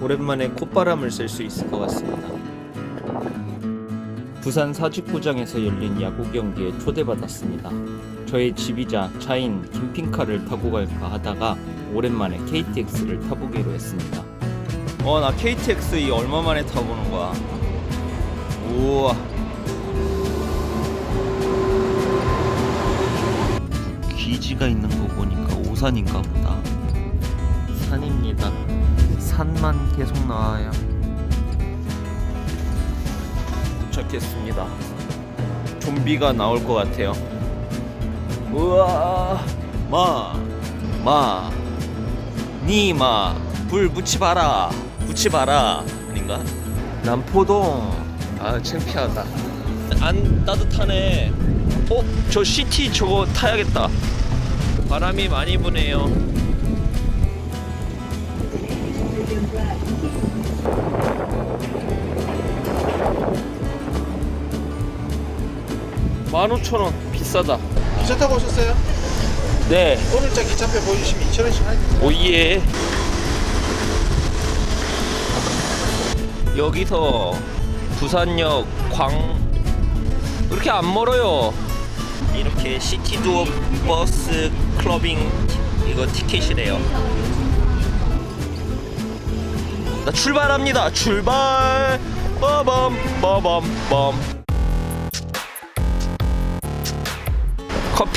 오랜만에 콧바람을 쐴 수 있을 것 같습니다. 부산 사직구장에서 열린 야구 경기에 초대받았습니다. 저의 집이자 차인 캠핑카를 타고 갈까 하다가 오랜만에 KTX를 타보기로 했습니다. 어, 나 KTX 이 얼마 만에 타보는 거야? 우와. 귀지가 있는 거 보니까 오산인가 보다. 산만 계속 나와요. 도착했습니다. 좀비가 나올 것 같아요. 우와, 마, 마, 니마, 불 붙이봐라, 붙이봐라. 아닌가? 남포동. 아, 창피하다. 안 따뜻하네. 어, 저 시티 저거 타야겠다. 바람이 많이 부네요. 만 오천 원 비싸다. 기차 타고 오셨어요? 네, 오늘자 기차표 보여주시면 2,000원씩 할게요. 오예. 여기서 부산역 광 그렇게 안 멀어요. 이렇게 시티두어 버스 클러빙 이거 티켓이래요. 나 출발합니다. 출발. 빠밤 빠밤 빰.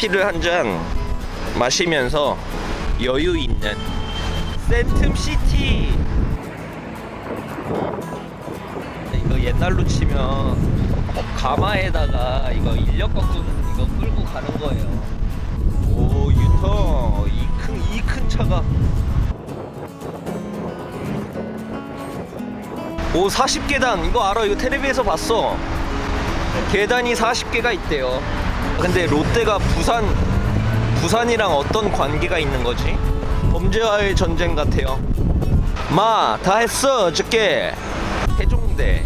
커피를 한 잔 마시면서 여유 있는 센텀 시티. 이거 옛날로 치면 어, 가마에다가 이거 인력 거꾸는 이거 끌고 가는 거예요. 오 유턴 이큰 이 큰 차가 오 40계단 이거 알아 이거 텔레비에서 봤어. 계단이 40개가 있대요. 근데 롯데가 부산 부산이랑 어떤 관계가 있는 거지? 범죄와의 전쟁 같아요. 마, 다 했어, 어저께. 해종대.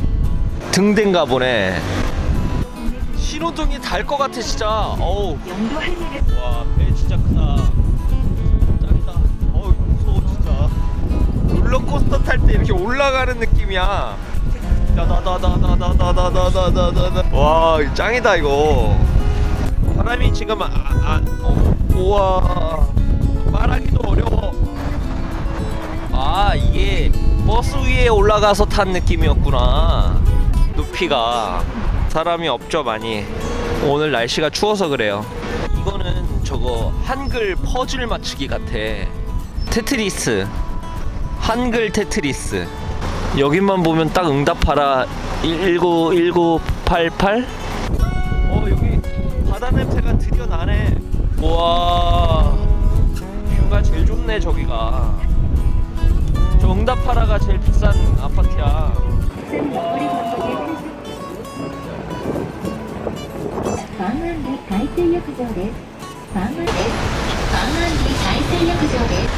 등대인가 보네. 신호등이 달 것 같아, 진짜. 어우. 와, 배 진짜 크다. 짱이다. 어우, 무서워, 진짜. 롤러코스터 탈 때 이렇게 올라가는 느낌이야. 다다다다다다다다다다다. 와, 짱이다, 이거. 사람이 지금, 아, 아, 어, 우와. 말하기도 어려워. 아, 이게 버스 위에 올라가서 탄 느낌이었구나. 높이가. 사람이 없죠, 많이. 오늘 날씨가 추워서 그래요. 이거는 저거 한글 퍼즐 맞추기 같아. 테트리스. 한글 테트리스. 여기만 보면 딱 응답하라 191988? 바다 냄새가 드디어 나네. 우와. 뷰가 제일 좋네, 저기가. 저 응답하라가 제일 비싼 아파트야.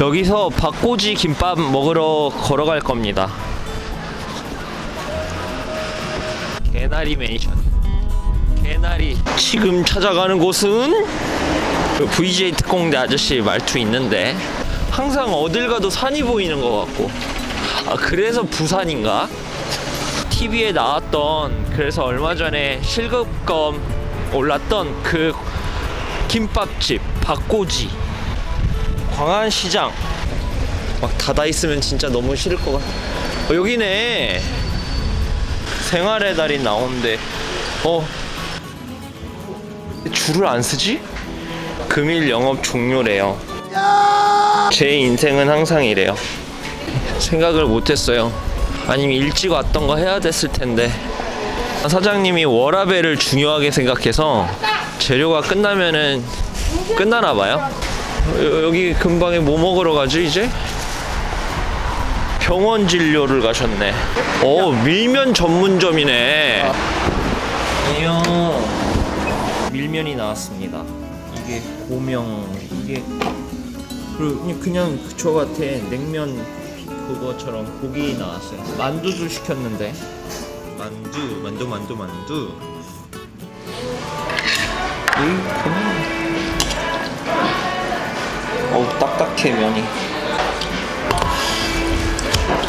여기서 박꼬지 김밥 먹으러 걸어갈 겁니다. 개나리 매니션. 개나리. 지금 찾아가는 곳은 그 VJ 특공대 아저씨 말투 있는데 항상 어딜 가도 산이 보이는 것 같고. 아 그래서 부산인가? TV에 나왔던 그래서 얼마 전에 실급검 올랐던 그 김밥집 박꼬지. 광안시장 막 닫아 있으면 진짜 너무 싫을 것 같아. 어, 여기네. 생활의 달인 나오는데 어 줄을 안 쓰지? 금일 영업 종료래요. 제 인생은 항상 이래요. 생각을 못했어요. 아니면 일찍 왔던 거 해야 됐을 텐데. 사장님이 워라벨을 중요하게 생각해서 재료가 끝나면은 끝나나 봐요. 여- 여기 근방에 뭐 먹으러 가지 이제? 병원 진료를 가셨네. 오 밀면 전문점이네. 안녕. 밀면이 나왔습니다. 이게 고명 이게 그리고 그냥- 그저 같아. 냉면 그거처럼 고기 나왔어요. 만두도 시켰는데. 만두 만두 만두 만두. 이 그냥 어우 딱딱해 면이.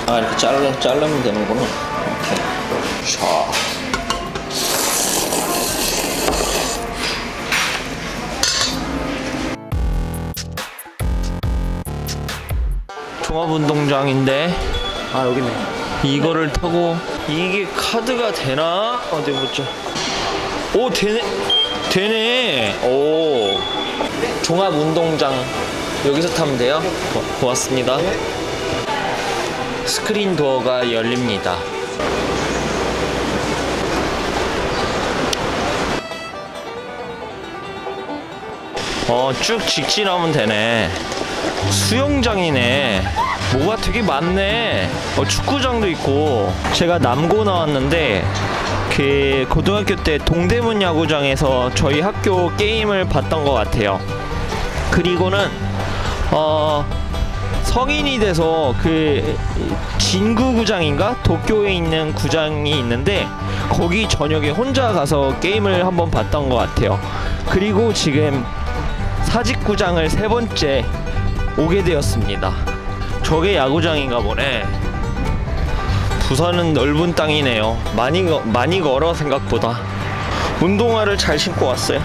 아 이렇게 잘라, 자르면 되는구나. 오케이. 자 종합운동장인데 아 여기 있네. 이거를 타고 이게 카드가 되나? 어디 보자. 오 되네. 되네. 오. 종합 운동장 여기서 타면 돼요? 고, 고맙습니다. 스크린 도어가 열립니다. 어, 쭉 직진하면 되네. 수영장이네. 뭐가 되게 많네. 어, 축구장도 있고. 제가 남고 나왔는데 그 고등학교 때 동대문 야구장에서 저희 학교 게임을 봤던 것 같아요. 그리고는 어 성인이 돼서 그 진구 구장인가 도쿄에 있는 구장이 있는데 거기 저녁에 혼자 가서 게임을 한번 봤던 것 같아요. 그리고 지금 사직구장을 세 번째 오게 되었습니다. 저게 야구장인가 보네. 부산은 넓은 땅이네요. 많이 거- 많이 걸어 생각보다. 운동화를 잘 신고 왔어요.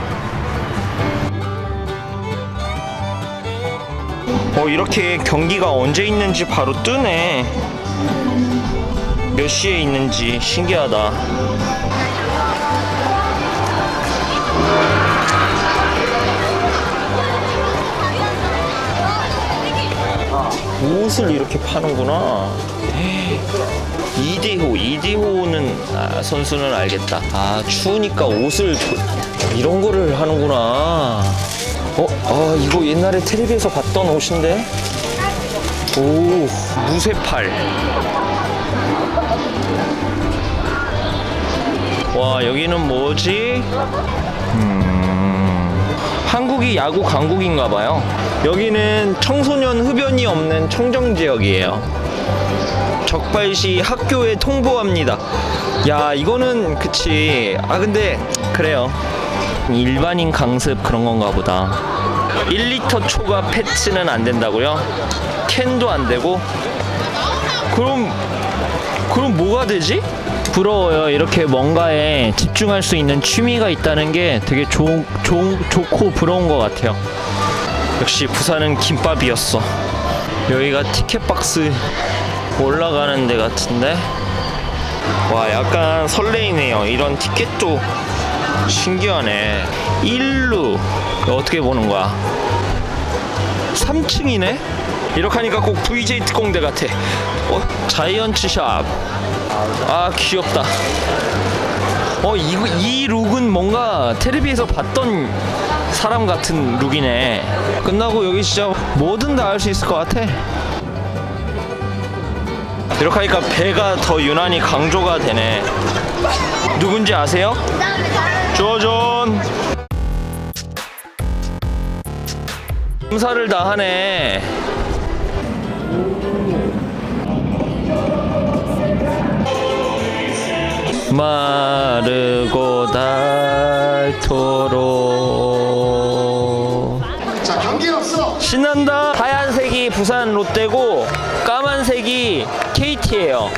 어 이렇게 경기가 언제 있는지 바로 뜨네. 몇 시에 있는지 신기하다. 옷을 이렇게 파는구나. 2대호, 2대호는 아, 선수는 알겠다. 아, 추우니까 옷을 조- 이런 거를 하는구나. 어, 아, 이거 옛날에 텔레비에서 봤던 옷인데? 오, 무쇠팔. 와, 여기는 뭐지? 한국이 야구 강국인가 봐요. 여기는 청소년 흡연이 없는 청정 지역이에요. 적발시 학교에 통보합니다. 야, 이거는 그치. 아, 근데 그래요. 일반인 강습 그런 건가 보다. 1리터 초과 패치는 안 된다고요? 캔도 안 되고? 그럼 그럼 뭐가 되지? 부러워요. 이렇게 뭔가에 집중할 수 있는 취미가 있다는 게 되게 좋, 좋, 좋고 부러운 것 같아요. 역시 부산은 김밥이었어. 여기가 티켓박스 올라가는 데 같은데? 와, 약간 설레이네요. 이런 티켓도 신기하네. 1루. 어떻게 보는 거야? 3층이네? 이렇게 하니까 꼭 VJ 특공대 같아. 어, 자이언츠 샵. 아, 귀엽다. 어, 이, 이 룩은 뭔가 텔레비에서 봤던 사람 같은 룩이네. 끝나고 여기 진짜 뭐든 다 할 수 있을 것 같아. 이렇게 하니까 배가 더 유난히 강조가 되네. 누군지 아세요? 조전. 검사를 다 하네. 마르고 닳도록. 자 경기 없어. 신난다. 하얀색이 부산 롯데고 까만색이 KT예요.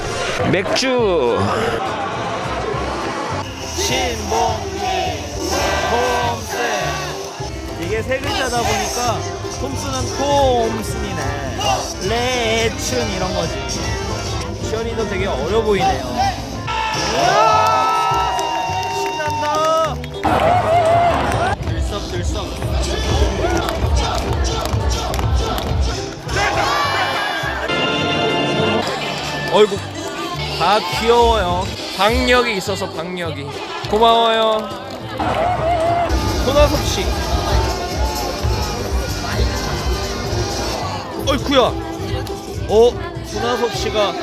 맥주. 신봉리 홈스 이게 세 글자다 보니까 홈스는 홈슨이네. 레춘 이런 거지. 시연이도 되게 어려 보이네요! 신난다. 들썩 들썩 어이구. 다 귀여워요. 박력이 있어서 박력이. 고마워요. 손아섭 씨. 어이쿠야. 어 손아섭 씨가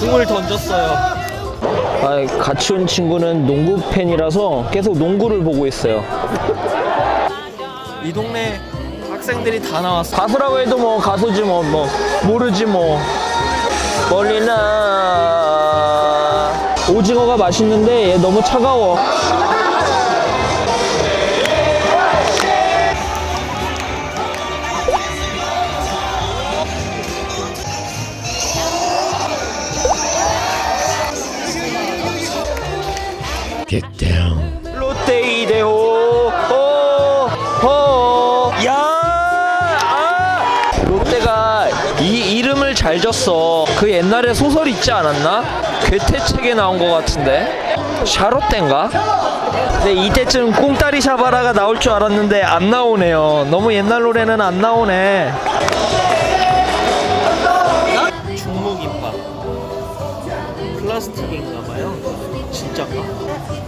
공을 던졌어요. 아, 같이 온 친구는 농구 팬이라서 계속 농구를 보고 있어요. 이 동네 학생들이 다 나왔어. 가수라고 해도 뭐 가수지 뭐, 뭐 모르지 뭐. 멀리나 오징어가 맛있는데 얘 너무 차가워 잘 졌어. 그 옛날에 소설 있지 않았나? 괴테 책에 나온 것 같은데. 샤롯데인가? 근데 이때쯤 꽁따리 샤바라가 나올 줄 알았는데 안 나오네요. 너무 옛날 노래는 안 나오네. 충무김밥. 플라스틱인가봐요. 진짜가.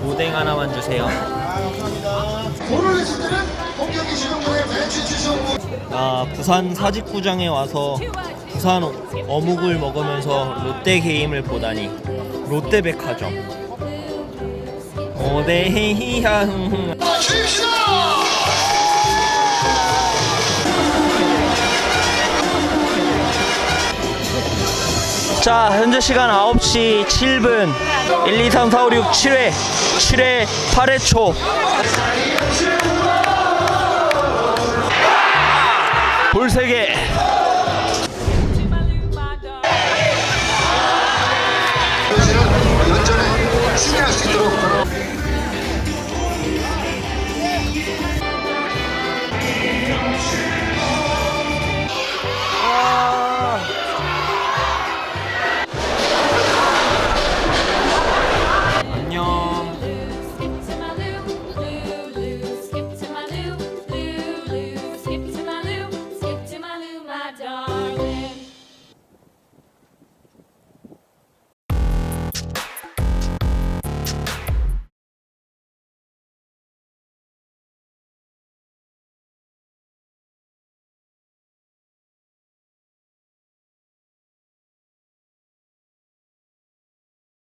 오뎅 하나만 주세요. 아 부산 사직구장에 와서 부산 어묵을 먹으면서 롯데 게임을 보다니 롯데백화점. 오대향 주입시다 자 현재 시간 9시 7분. 1 2 3 4 5 6 7회 7회 8회 초. 볼세계 Снял с